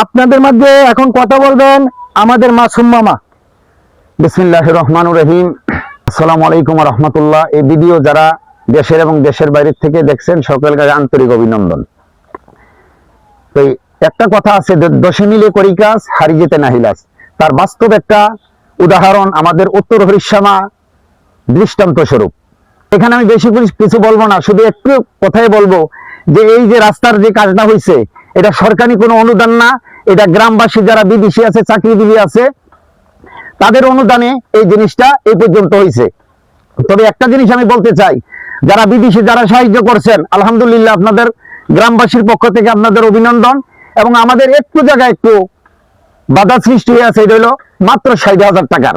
আপনাদের মধ্যে এখন কথা বলবেন আমাদের মাসুম মামা। বিসমিল্লাহ রহমান রহিম। আসসালামু আলাইকুম রহমতুল্লাহ। এই ভিডিও যারা দেশের এবং দেশের বাইরের থেকে দেখছেন, সকলকে আন্তরিক অভিনন্দন। তো একটা কথা আছে দশে মিলে করি কাজ হারি যেতে নাহিলাস তার বাস্তব একটা উদাহরণ আমাদের উত্তর হরিশ্যামা দৃষ্টান্ত স্বরূপ। এখানে আমি বেশি কিছু বলব না, শুধু একটু কথাই বলব যে এই যে রাস্তার যে কাজটা হয়েছে এটা সরকারি কোনো অনুদান না। এটা গ্রামবাসী যারা বিদেশি আছে, চাকরিজীবী আছে, তাদের অনুদানে এই জিনিসটা এই পর্যন্ত হয়েছে তবে একটা জিনিস আমি বলতে চাই, যারা বিদেশে যারা সাহায্য করছেন, আলহামদুলিল্লাহ আপনাদের গ্রামবাসীর পক্ষ থেকে আপনাদের অভিনন্দন এবং আমাদের একটু জায়গায় একটু বাধা সৃষ্টি হয়ে আছে, এটা হলো মাত্র ষাট হাজার টাকার।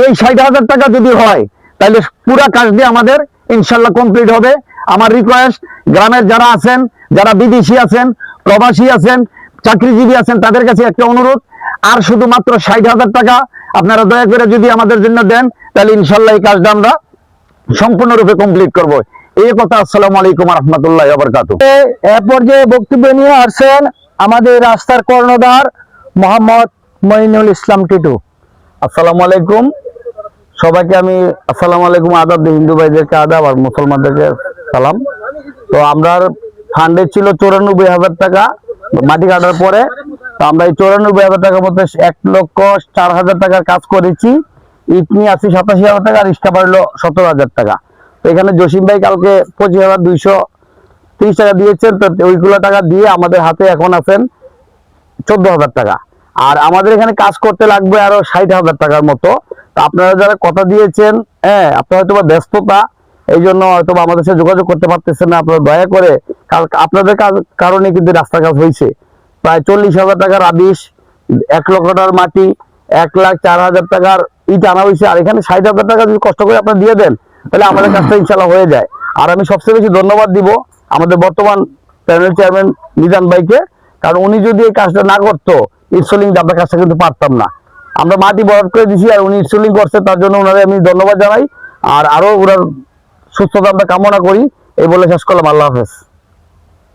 এই ষাট হাজার টাকা যদি হয়, তাহলে পুরা কাজ দিয়ে আমাদের ইনশাল্লাহ কমপ্লিট হবে। আমার রিকোয়েস্ট গ্রামের যারা আছেন, যারা বিদেশি আছেন প্রবাসী আছেন চাকরিজীবী আছেন তাদের কাছে একটা অনুরোধ। আর শুধুমাত্র ষাট হাজার টাকা আপনারা দয়া করে যদি আমাদের জন্য দেন তাহলে ইনশাল্লাহ এই কাজটা আমরা সম্পূর্ণরূপে কমপ্লিট করব। এই কথা আসসালামু আলাইকুম রহমতুল্লাহ বরকাত এ- এ পর্যায়ে বক্তব্য নিয়ে আসছেন আমাদের রাস্তার কর্ণধার মোহাম্মদ মঈনুল ইসলাম টিটু। আসসালামু আলাইকুম। সবাইকে আমি আসসালামু আলাইকুম আদাব হিন্দু ভাইদেরকে আদাব আর মুসলমানদেরকে সালাম। তো আমরা ফান্ডে ছিল চৌরানব্বই হাজার টাকা মাটি কাটার পরে। তো আমরা এই চৌরানব্বই হাজার টাকার মধ্যে এক লক্ষ চার হাজার টাকার কাজ করেছি। ইট নিয়ে আসি সাতাশি হাজার টাকা, আর ইস্টা বাড়লো সতেরো হাজার টাকা। তো এখানে জসিম ভাই কালকে পঁচিশ হাজার দুইশো তিরিশ টাকা দিয়েছেন। তো ওইগুলো টাকা দিয়ে আমাদের হাতে এখন আছেন চোদ্দ হাজার টাকা। আর আমাদের এখানে কাজ করতে লাগবে আরও ষাট হাজার টাকার মতো। তো আপনারা যারা কথা দিয়েছেন হ্যাঁ আপনারা হয়তো ব্যস্ততা এই জন্য হয়তো আমাদের সাথে যোগাযোগ করতে পারতেছেন না। আপনারা দয়া করে আপনাদের কারণে কিন্তু রাস্তা কাজ হয়েছে প্রায় চল্লিশ হাজার টাকার আবিশ এক লক্ষ টাকার মাটি, এক লাখ চার হাজার টাকার ইট আনা হয়েছে আর এখানে ষাট হাজার টাকা যদি কষ্ট করে আপনারা দিয়ে দেন, তাহলে আমাদের কাজটা ইনশাল্লাহ হয়ে যায়। আর আমি সবচেয়ে বেশি ধন্যবাদ দিব আমাদের বর্তমান প্যানেল চেয়ারম্যান নিজান ভাইকে, কারণ উনি যদি এই কাজটা না করতো ইনস্টলিং আমরা কাজটা কিন্তু পারতাম না। আমরা মাটি বরাদ করে দিছি আর উনি ইনস্টলিং করছে, তার জন্য ওনারে আমি ধন্যবাদ জানাই। আর আরও ওনার সুস্থতা আমরা কামনা করি। এই বলে শেষ করলাম। আল্লাহ হাফেজ।